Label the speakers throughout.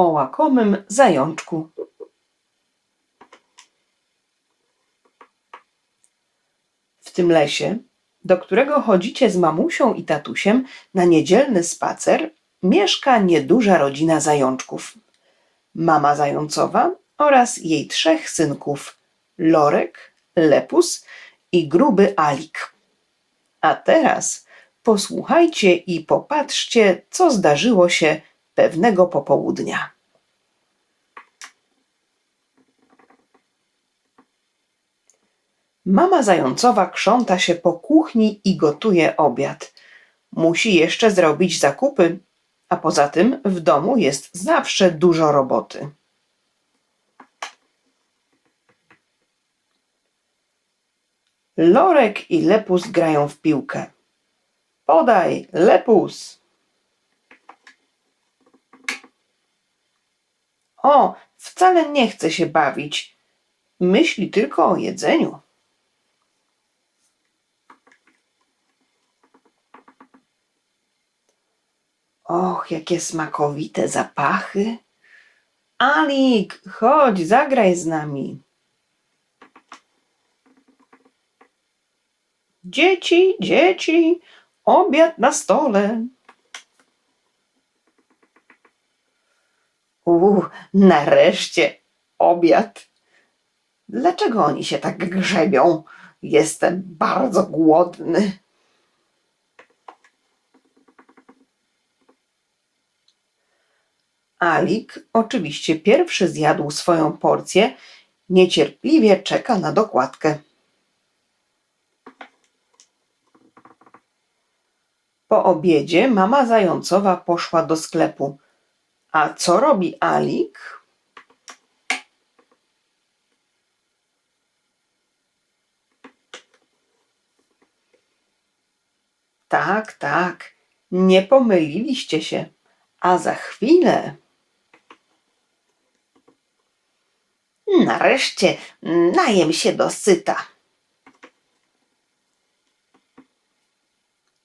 Speaker 1: o łakomym zajączku. W tym lesie, do którego chodzicie z mamusią i tatusiem na niedzielny spacer, mieszka nieduża rodzina zajączków. Mama zającowa oraz jej trzech synków Lorek, Lepus i gruby Alik. A teraz posłuchajcie i popatrzcie, co zdarzyło się pewnego popołudnia. Mama zającowa krząta się po kuchni i gotuje obiad. Musi jeszcze zrobić zakupy, a poza tym w domu jest zawsze dużo roboty. Lorek i Lepus grają w piłkę. Podaj, Lepus! O, wcale nie chce się bawić. Myśli tylko o jedzeniu. Och, jakie smakowite zapachy. Alik, chodź, zagraj z nami. Dzieci, dzieci, obiad na stole. Uuu, nareszcie obiad. Dlaczego oni się tak grzebią? Jestem bardzo głodny. Alik oczywiście pierwszy zjadł swoją porcję, niecierpliwie czeka na dokładkę. Po obiedzie mama zającowa poszła do sklepu. A co robi Alik? Tak, tak, nie pomyliliście się. A za chwilę. Nareszcie najem się dosyta.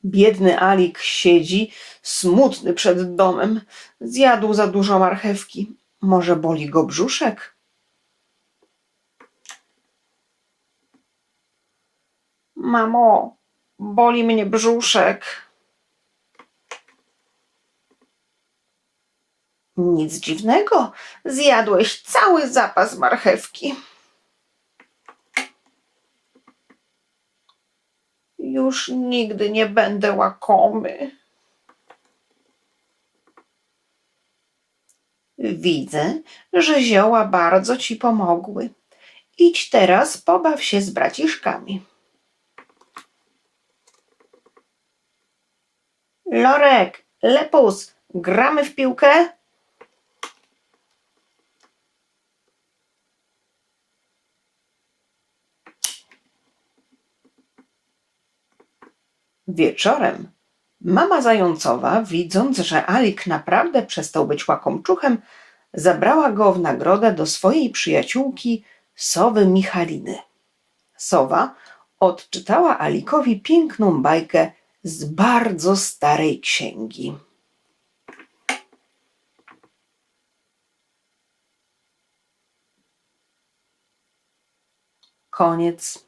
Speaker 1: Biedny Alik siedzi, smutny przed domem. Zjadł za dużo marchewki. Może boli go brzuszek? Mamo, boli mnie brzuszek. Nic dziwnego, zjadłeś cały zapas marchewki. Już nigdy nie będę łakomy. Widzę, że zioła bardzo ci pomogły. Idź teraz, pobaw się z braciszkami. Lorek, Lepus, gramy w piłkę? Wieczorem mama zającowa, widząc, że Alik naprawdę przestał być łakomczuchem, zabrała go w nagrodę do swojej przyjaciółki sowy Michaliny. Sowa odczytała Alikowi piękną bajkę z bardzo starej księgi. Koniec.